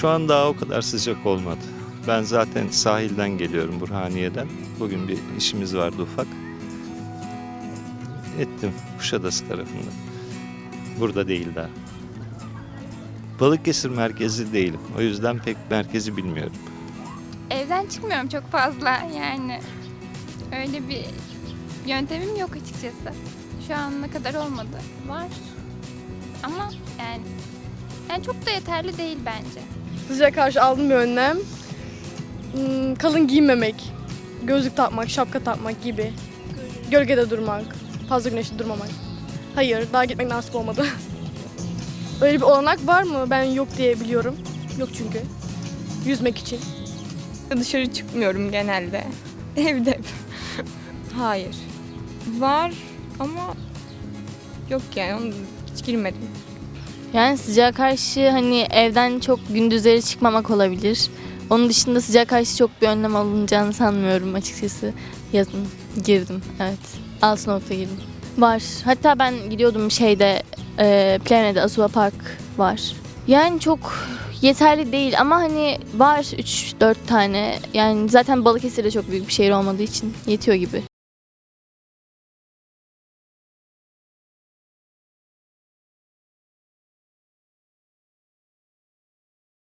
Şu an daha o kadar sıcak olmadı. Ben zaten sahilden geliyorum Burhaniye'den. Bugün bir işimiz vardı ufak. Ettim Kuşadası tarafında. Burada değil daha. Balıkesir merkezi değilim. O yüzden pek merkezi bilmiyorum. Evden çıkmıyorum çok fazla yani. Öyle bir yöntemim yok açıkçası. Şu ana kadar olmadı. Var. Ama yani yani çok da yeterli değil bence. Sıcağa karşı aldığım bir önlem hmm, kalın giymemek, gözlük takmak, şapka takmak gibi. Gölgede durmak, fazla güneşte durmamak. Hayır, daha gitmek nasip olmadı. Öyle bir olanak var mı? Ben yok diye biliyorum. Yok çünkü. Yüzmek için. Dışarı çıkmıyorum genelde. Evde. Hayır. Var ama yok yani hiç girmedim. Yani sıcağa karşı hani evden çok gündüzleri çıkmamak olabilir. Onun dışında sıcağa karşı çok bir önlem alınacağını sanmıyorum açıkçası. Yazın girdim evet. Altı nokta girdim. Var. Hatta ben gidiyordum şeyde e, Plane'de Asuva Park var. Yani çok yeterli değil ama hani var 3-4 tane. Yani zaten Balıkesir de çok büyük bir şehir olmadığı için yetiyor gibi.